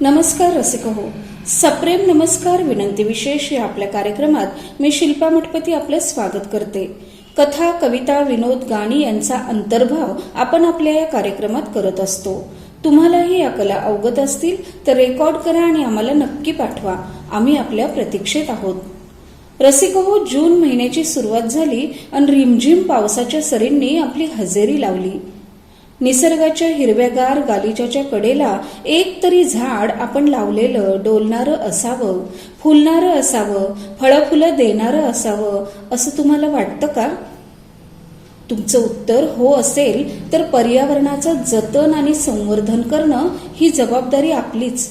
नमस्कार रसिक हो सप्रेम नमस्कार विनंती विशेष या आपल्या कार्यक्रमात मी शिल्पा मठपती आपलं स्वागत करते. कथा कविता विनोद गाणी यांचा अंतर्भाव आपण आपल्या या कार्यक्रमात करत असतो. तुम्हालाही या कला अवगत असतील तर रेकॉर्ड करा आणि आम्हाला नक्की पाठवा. आम्ही आपल्या प्रतीक्षेत आहोत. रसिक हो जून महिन्याची सुरुवात झाली आणि रिमझिम पावसाच्या सरींनी आपली हजेरी लावली. निसर्गाच्या हिरव्यागार गालिच्याच्या कडेला एक तरी झाड आपण लावलेलं डोलणारं असावं फुलणारं असावं फळं फुलं देणारं असावं असं तुम्हाला वाटतं का? तुमचं उत्तर हो असेल तर पर्यावरणाचं जतन आणि संवर्धन करणं ही जबाबदारी आपलीच.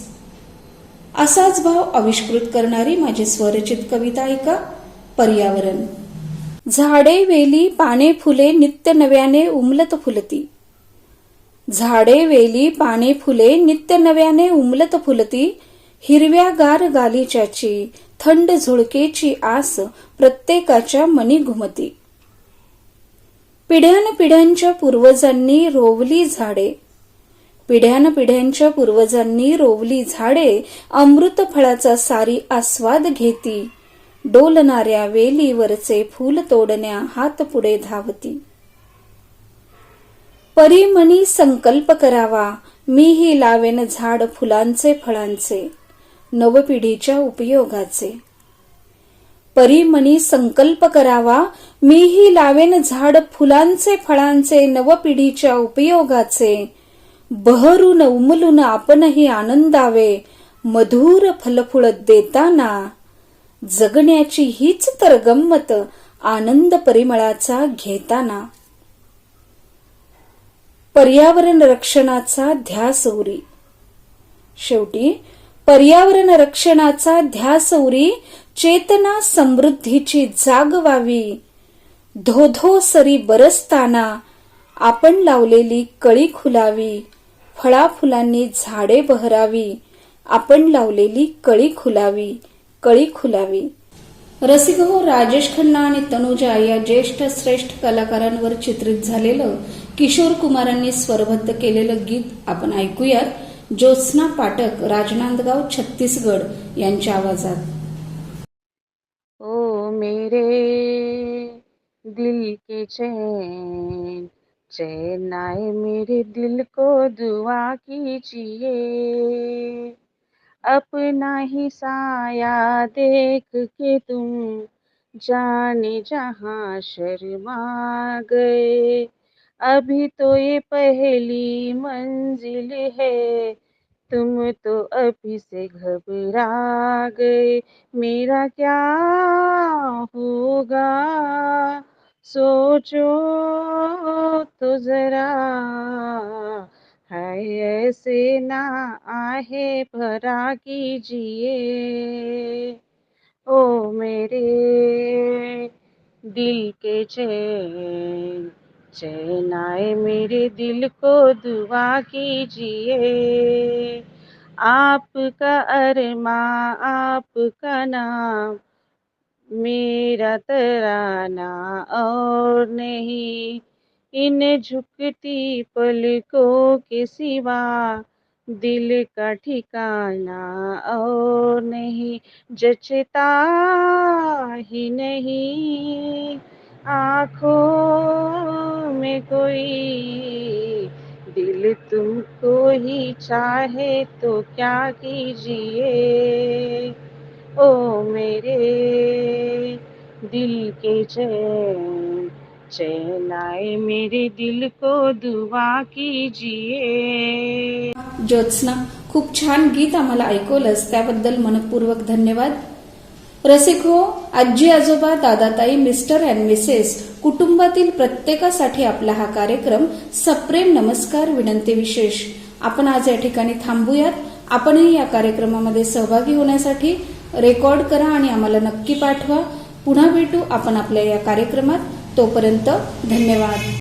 असाच भाव आविष्कृत करणारी माझी स्वरचित कविता ऐका पर्यावरण. झाडे वेली पाने फुले नित्य नव्याने उमलत फुलती. झाडे वेली पाने फुले नित्य नव्याने उमलत फुलती हिरव्या गार गालिच्याची थंड झुळकेची आस प्रत्येकाच्या मनी घुमती. पिढ्यान पिढ्यांच्या पूर्वजांनी रोवली झाडे. पिढ्यान पिढ्यांच्या पूर्वजांनी रोवली झाडे अमृत फळाचा सारी आस्वाद घेती. डोलणाऱ्या वेलीवरचे फूल तोडण्या हात पुढे धावती. परीमनी संकल्प करावा. मीही लावेन झाड फुलांचे फळांचे. नवपिढीच्या उपयोगाचे. परीमनी संकल्प करावा. मीही लावेन झाड फुलांचे फळांचे नवपिढीच्या उपयोगाचे. बहरून उमलून आपणही आनंदावे. मधुर फलफुळ देताना. जगण्याची हीच तर गंमत. आनंद परिमळाचा घेताना. पर्यावरण रक्षणाचा ध्यास उरी. शेवटी पर्यावरण रक्षणाचा ध्यास उरी चेतना समृद्धीची जाग व्हावी. धोधो सरी बरसताना आपण लावलेली कळी खुलावी फळाफुलांनी झाडे बहरावी आपण लावलेली कळी खुलावी कळी खुलावी. रसिक हो राजेश खन्ना आणि तनुजा या ज्येष्ठ श्रेष्ठ कलाकारांवर चित्रित झालेलं किशोर कुमारांनी स्वरबद्ध केलेलं गीत आपण ऐकूयात ज्योत्स्ना पाठक राजनांदगाव छत्तीसगड यांच्या आवाजात. ओ मेरे दिल के चैन चैन आए मेरे दिल को दुआ कीजिए। अपना ही साया देख के तुम जाने जहां शर्मा गए। अभी तो ये पहली मंजिल है। तुम तो अभी से घबरा गए, मेरा क्या होगा? सोचो तो जरा है ऐसे ना आहे, भरा कीजिए। ओ मेरे दिल के चैन चैन आए मेरे दिल को दुआ कीजिए। आपका अरमा, आपका नाम, मेरा तराना और नहीं। इन झुकती पलकों के सिवा दिल का ठिकाना और नहीं। जचता ही नहीं। आँखों में कोई दिल तुमको ही चाहे तो क्या कीजिए? ओ मेरे दिल के चैन चैन आए मेरे दिल को दुआ कीजिए। ज्योत्स्ना, खूप छान गीत आम्हाला ऐकवलंस, त्याबद्दल मनपूर्वक धन्यवाद. रसिक हो आजी आजोबा दादाताई मिस्टर अँड मिसेस कुटुंबातील प्रत्येकासाठी आपला हा कार्यक्रम सप्रेम नमस्कार विनंती विशेष. आपण आज या ठिकाणी थांबूयात. आपणही या कार्यक्रमामध्ये सहभागी होण्यासाठी रेकॉर्ड करा आणि आम्हाला नक्की पाठवा. पुन्हा भेटू आपण आपल्या या कार्यक्रमात. तोपर्यंत धन्यवाद.